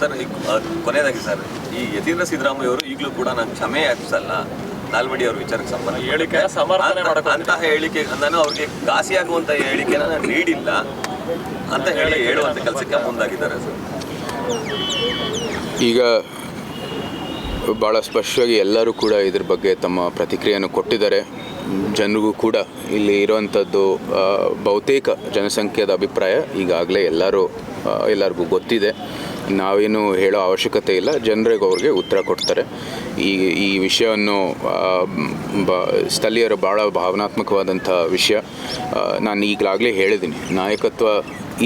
Sir ಕೊನೆಯದಾಗಿ sir ಈ ಯತೀಂದ್ರ ಸಿದ್ದರಾಮಯ್ಯ ಅವರು ಈಗಲೂ ಕೂಡ ನಾನು ಕ್ಷಮೆ ಯಾಚಿಸಲ್ಲ. ನಾಲ್ವಡಿ ಅವ್ರ ವಿಚಾರಕ್ಕೆ ಸಂಬಂಧ ಹೇಳಿಕೆ ಸಮರ್ಥನೆ ಅಂತಹ ಹೇಳಿಕೆ ನಾನು ಅವ್ರಿಗೆ ಘಾಸಿ ಆಗುವಂತಹ ಹೇಳಿಕೆನ ನಾನು ನೀಡಿಲ್ಲ. ಅಂತ ಹೇಳಿ ಹೇಳುವಂತ ಕೆಲಸಕ್ಕೆ ಮುಂದಾಗಿದ್ದಾರೆ ಸರ್. ಈಗ ಭಾಳ ಸ್ಪಷ್ಟವಾಗಿ ಎಲ್ಲರೂ ಕೂಡ ಇದ್ರ ಬಗ್ಗೆ ತಮ್ಮ ಪ್ರತಿಕ್ರಿಯೆಯನ್ನು ಕೊಟ್ಟಿದ್ದಾರೆ. ಜನರಿಗೂ ಕೂಡ ಇಲ್ಲಿ ಇರುವಂಥದ್ದು ಬಹುತೇಕ ಜನಸಂಖ್ಯೆದ ಅಭಿಪ್ರಾಯ ಈಗಾಗಲೇ ಎಲ್ಲರೂ ಎಲ್ಲರಿಗೂ ಗೊತ್ತಿದೆ. ನಾವೇನು ಹೇಳೋ ಅವಶ್ಯಕತೆ ಇಲ್ಲ. ಜನರಿಗೆ ಅವ್ರಿಗೆ ಉತ್ತರ ಕೊಡ್ತಾರೆ. ಈ ಈ ವಿಷಯವನ್ನು ಬ, ಸ್ಥಳೀಯರು ಭಾಳ ಭಾವನಾತ್ಮಕವಾದಂಥ ವಿಷಯ. ನಾನು ಈಗಲಾಗಲೇ ಹೇಳಿದ್ದೀನಿ ನಾಯಕತ್ವ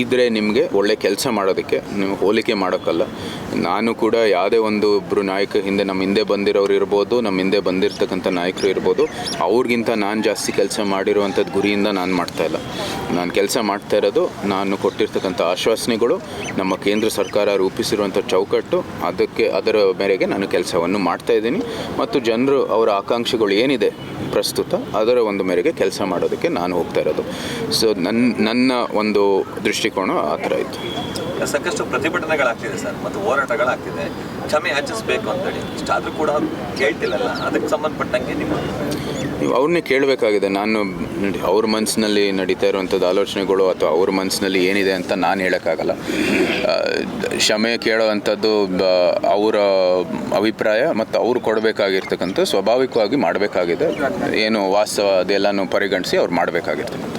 ಇದ್ದರೆ ನಿಮಗೆ ಒಳ್ಳೆ ಕೆಲಸ ಮಾಡೋದಕ್ಕೆ, ನೀವು ಹೋಲಿಕೆ ಮಾಡೋಕ್ಕಲ್ಲ. ನಾನು ಕೂಡ ಯಾವುದೇ ಒಂದು ಒಬ್ಬರು ನಾಯಕ ಹಿಂದೆ ನಮ್ಮ ಹಿಂದೆ ಬಂದಿರೋರು ಇರ್ಬೋದು, ನಮ್ಮ ಹಿಂದೆ ಬಂದಿರತಕ್ಕಂಥ ನಾಯಕರು ಇರ್ಬೋದು, ಅವ್ರಿಗಿಂತ ನಾನು ಜಾಸ್ತಿ ಕೆಲಸ ಮಾಡಿರುವಂಥದ್ದು ಗುರಿಯಿಂದ ನಾನು ಮಾಡ್ತಾ ಇಲ್ಲ. ನಾನು ಕೆಲಸ ಮಾಡ್ತಾ ಇರೋದು ನಾನು ಕೊಟ್ಟಿರ್ತಕ್ಕಂಥ ಆಶ್ವಾಸನೆಗಳು, ನಮ್ಮ ಕೇಂದ್ರ ಸರ್ಕಾರ ರೂಪಿಸಿರುವಂಥ ಚೌಕಟ್ಟು, ಅದಕ್ಕೆ ಅದರ ಮೇರೆಗೆ ನಾನು ಕೆಲಸವನ್ನು ಮಾಡ್ತಾ ಇದ್ದೀನಿ. ಮತ್ತು ಜನರು ಅವರ ಆಕಾಂಕ್ಷೆಗಳು ಏನಿದೆ ಪ್ರಸ್ತುತ, ಅದರ ಒಂದು ಮೇರೆಗೆ ಕೆಲಸ ಮಾಡೋದಕ್ಕೆ ನಾನು ಹೋಗ್ತಾ ಇರೋದು. ಸೊ ನನ್ನ ನನ್ನ ಒಂದು ದೃಷ್ಟಿಕೋನ ಆ ಥರ ಇತ್ತು. ಸಾಕಷ್ಟು ಪ್ರತಿಭಟನೆಗಳಾಗ್ತಿದೆ ಸರ್ ಮತ್ತು ಹೋರಾಟಗಳಾಗ್ತಿದೆ. ಕ್ಷಮೆ ಯಾಚಿಸಬೇಕು ಅಂತೇಳಿ. ಇಷ್ಟಾದರೂ ಕೂಡ ಕೇಳ್ತಿಲ್ಲಲ್ಲ ಅದಕ್ಕೆ ಸಂಬಂಧಪಟ್ಟಂಗೆ ನಿಮ್ಮ ನೀವು ಅವ್ರನ್ನೇ ಕೇಳಬೇಕಾಗಿದೆ. ನಾನು ನೋಡಿ ಅವ್ರ ಮನಸ್ಸಿನಲ್ಲಿ ನಡೀತಾ ಇರುವಂಥದ್ದು ಆಲೋಚನೆಗಳು ಅಥವಾ ಅವ್ರ ಮನಸ್ಸಿನಲ್ಲಿ ಏನಿದೆ ಅಂತ ನಾನು ಹೇಳೋಕ್ಕಾಗಲ್ಲ. ಕ್ಷಮೆ ಕೇಳೋ ಅಂಥದ್ದು ಬ- ಅವರ ಅಭಿಪ್ರಾಯ ಮತ್ತು ಅವ್ರು ಕೊಡಬೇಕಾಗಿರ್ತಕ್ಕಂಥ ಸ್ವಾಭಾವಿಕವಾಗಿ ಮಾಡಬೇಕಾಗಿದೆ. ಏನು ವಾಸ್ತವ ಅದೆಲ್ಲನೂ ಪರಿಗಣಿಸಿ ಅವ್ರು ಮಾಡಬೇಕಾಗಿರ್ತಕ್ಕಂಥ